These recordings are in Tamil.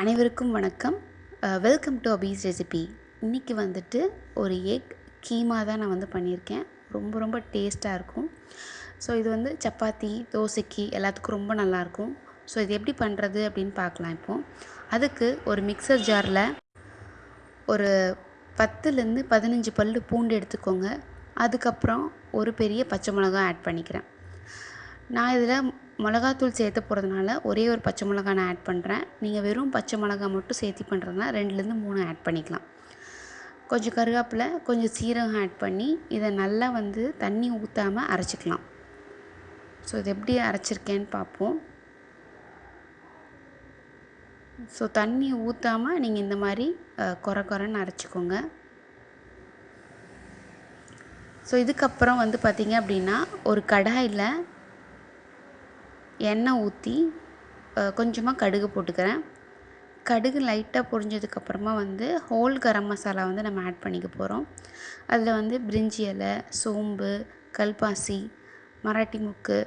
அனைவருக்கும் வணக்கம். வெல்கம் டு அபீஸ் ரெசிபி இன்றைக்கி வந்துட்டு ஒரு எக் கீமா தான் நான் வந்து பண்ணியிருக்கேன். ரொம்ப ரொம்ப டேஸ்ட்டாக இருக்கும். ஸோ இது வந்து சப்பாத்தி தோசைக்கு எல்லாத்துக்கும் ரொம்ப நல்லாயிருக்கும். ஸோ இது எப்படி பண்ணுறது அப்படின்னு பார்க்கலாம் இப்போது அதுக்கு ஒரு மிக்சர் ஜாரில் ஒரு பத்துலேருந்து பதினஞ்சு பல் பூண்டு எடுத்துக்கோங்க. அதுக்கப்புறம் ஒரு பெரிய பச்சை மிளகா ஆட் பண்ணிக்கிறேன். நான் இதில் மிளகாத்தூள் சேர்த்த போகிறதுனால ஒரே ஒரு பச்சை மிளகா நான் ஆட் பண்ணுறேன் நீங்கள் வெறும் பச்சை மிளகா மட்டும் சேர்த்தி பண்ணுறதுனா ரெண்டுலேருந்து மூணு ஆட் பண்ணிக்கலாம். கொஞ்சம் கருவேப்பிலை கொஞ்சம் சீரகம் ஆட் பண்ணி இதை நல்லா வந்து தண்ணி ஊற்றாமல் அரைச்சிக்கலாம். ஸோ இது எப்படி அரைச்சிருக்கேன்னு பார்ப்போம். ஸோ தண்ணி ஊற்றாமல் நீங்கள் இந்த மாதிரி குறை குறைன்னு அரைச்சிக்கோங்க. ஸோ இதுக்கப்புறம் வந்து பார்த்திங்க அப்படின்னா ஒரு கடாயில் எண்ணெய் ஊற்றி கொஞ்சமாக கடுகு போட்டுக்கிறேன். கடுகு லைட்டாக பொரிஞ்சதுக்கப்புறமா வந்து ஹோல் கரம் மசாலா வந்து நம்ம ஆட் பண்ணிக்க போகிறோம் அதில் வந்து பிரிஞ்சி இலை சோம்பு கல்பாசி மராட்டி முக்கு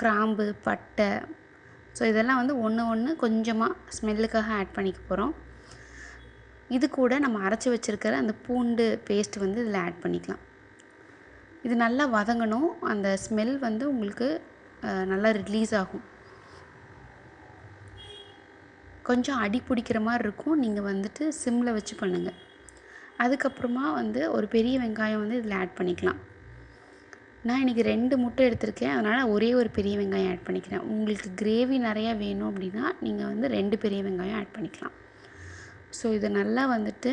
கிராம்பு பட்டை. ஸோ இதெல்லாம் வந்து ஒன்று ஒன்று கொஞ்சமாக ஸ்மெல்லுக்காக ஆட் பண்ணிக்க போகிறோம் இது கூட நம்ம அரைச்சி வச்சுருக்கிற அந்த பூண்டு பேஸ்ட் வந்து இதில் ஆட் பண்ணிக்கலாம். இது நல்லா வதங்கணும். அந்த ஸ்மெல் வந்து உங்களுக்கு நல்லா ரிலீஸ் ஆகும். கொஞ்சம் அடி பிடிக்கிற மாதிரி இருக்கும். நீங்கள் வந்துட்டு சிம்மில் வச்சு பண்ணுங்கள் அதுக்கப்புறமா வந்து ஒரு பெரிய வெங்காயம் வந்து இதில் ஆட் பண்ணிக்கலாம். நான் இன்றைக்கி ரெண்டு முட்டை எடுத்திருக்கேன். அதனால் ஒரே ஒரு பெரிய வெங்காயம் ஆட் பண்ணிக்கிறேன். உங்களுக்கு கிரேவி நிறையா வேணும் அப்படின்னா நீங்கள் வந்து ரெண்டு பெரிய வெங்காயம் ஆட் பண்ணிக்கலாம். ஸோ இதை நல்லா வந்துட்டு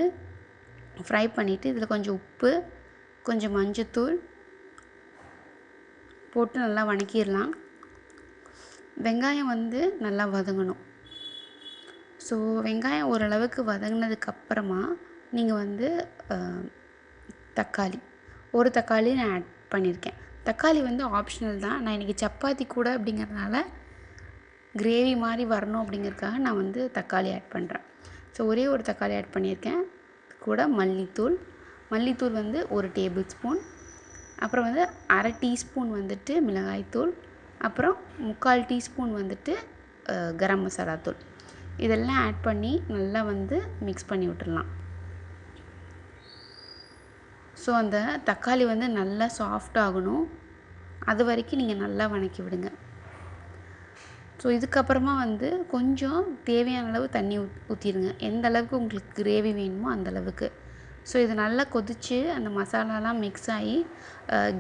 ஃப்ரை பண்ணிவிட்டு இதில் கொஞ்சம் உப்பு கொஞ்சம் மஞ்சத்தூள் போட்டு நல்லா வணக்கிடலாம். வெங்காயம் வந்து நல்லா வதங்கணும். ஸோ வெங்காயம் ஓரளவுக்கு வதங்கினதுக்கப்புறமா நீங்கள் வந்து தக்காளி. ஒரு தக்காளி நான் ஆட் பண்ணியிருக்கேன். தக்காளி வந்து ஆப்ஷனல் தான். நான் இன்றைக்கி சப்பாத்தி கூட அப்படிங்கிறதுனால கிரேவி மாதிரி வரணும் அப்படிங்கிறதுக்காக நான் வந்து தக்காளி ஆட் பண்ணுறேன் ஸோ ஒரே ஒரு தக்காளி ஆட் பண்ணியிருக்கேன். கூட மல்லித்தூள். மல்லித்தூள் வந்து ஒரு டேபிள் ஸ்பூன் அப்புறம் வந்து அரை டீஸ்பூன் வந்துட்டு மிளகாய்த்தூள் அப்புறம் முக்கால் டீஸ்பூன் வந்துட்டு கரம் மசாலா தூள். இதெல்லாம் ஆட் பண்ணி நல்லா வந்து மிக்ஸ் பண்ணி விட்டுடலாம் ஸோ அந்த தக்காளி வந்து நல்லா சாஃப்ட் ஆகணும். அது வரைக்கும் நீங்கள் நல்லா வணக்கி விடுங்க. ஸோ இதுக்கப்புறமா வந்து கொஞ்சம் தேவையான அளவு தண்ணி ஊ ஊற்றிடுங்க எந்த அளவுக்கு உங்களுக்கு கிரேவி வேணுமோ அந்த அளவுக்கு. ஸோ இது நல்லா கொதித்து அந்த மசாலாலாம் மிக்ஸ் ஆகி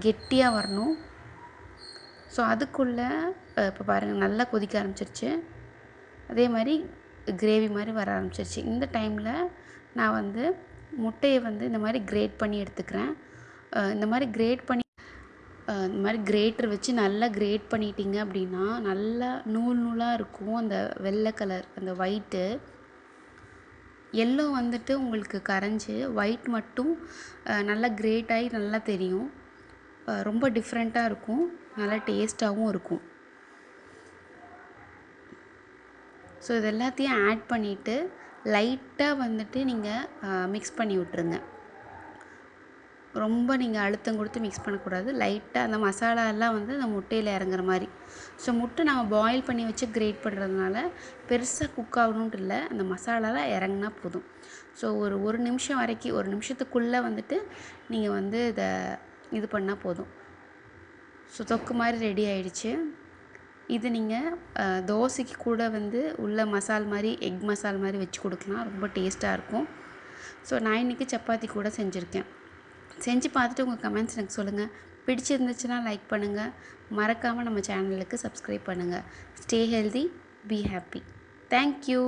கெட்டியாக வரணும். ஸோ அதுக்குள்ளே இப்போ பாருங்கள் நல்லா கொதிக்க ஆரம்பிச்சிருச்சு. அதே மாதிரி கிரேவி மாதிரி வர ஆரம்பிச்சிருச்சு. இந்த டைமில் நான் வந்து முட்டையை வந்து இந்த மாதிரி கிரேட் பண்ணி எடுத்துக்கிறேன். இந்த மாதிரி கிரேட் பண்ணி இந்த மாதிரி கிரேட்டர் வச்சு நல்லா கிரேட் பண்ணிட்டீங்க அப்படின்னா நல்லா நூல் நூலாக இருக்கும் அந்த வெள்ளை கலர் அந்த ஒயிட்டு எல்லோ வந்துட்டு உங்களுக்கு கரைஞ்சி ஒயிட் மட்டும் நல்லா கிரேட் ஆகி நல்லா தெரியும். ரொம்ப டிஃப்ரெண்ட்டாக இருக்கும். நல்லா டேஸ்ட்டாகவும் இருக்கும். ஸோ இது எல்லாத்தையும் ஆட் பண்ணிவிட்டு லைட்டாக வந்துட்டு நீங்கள் மிக்ஸ் பண்ணி விட்ருங்க ரொம்ப நீங்கள் அழுத்தம் கொடுத்து மிக்ஸ் பண்ணக்கூடாது. லைட்டாக அந்த மசாலாலாம் வந்து அந்த முட்டையில் இறங்குற மாதிரி. ஸோ முட்டை நம்ம பாயில் பண்ணி வச்சு கிரேட் பண்ணுறதுனால பெருசாக குக் ஆகணுன்ட்டு இல்லை. அந்த மசாலாலாம் இறங்குனா போதும். ஸோ ஒரு ஒரு நிமிஷம் வரைக்கும் ஒரு நிமிஷத்துக்குள்ளே வந்துட்டு நீங்கள் வந்து இதை இது பண்ணால் போதும். ஸோ தொக்கு மாதிரி ரெடி ஆயிடுச்சு. இது நீங்கள் தோசைக்கு கூட வந்து உள்ள மசால் மாதிரி எக் மசால் மாதிரி வச்சு கொடுக்கலாம். ரொம்ப டேஸ்ட்டாக இருக்கும். ஸோ நான் இன்றைக்கி சப்பாத்தி கூட செஞ்சுருக்கேன். செஞ்சு பார்த்துட்டு உங்கள் கமெண்ட்ஸ் எனக்கு சொல்லுங்கள் பிடிச்சிருந்துச்சுன்னா லைக் பண்ணுங்கள் மறக்காமல் நம்ம சேனலுக்கு சப்ஸ்கிரைப் பண்ணுங்கள் stay healthy be happy thank you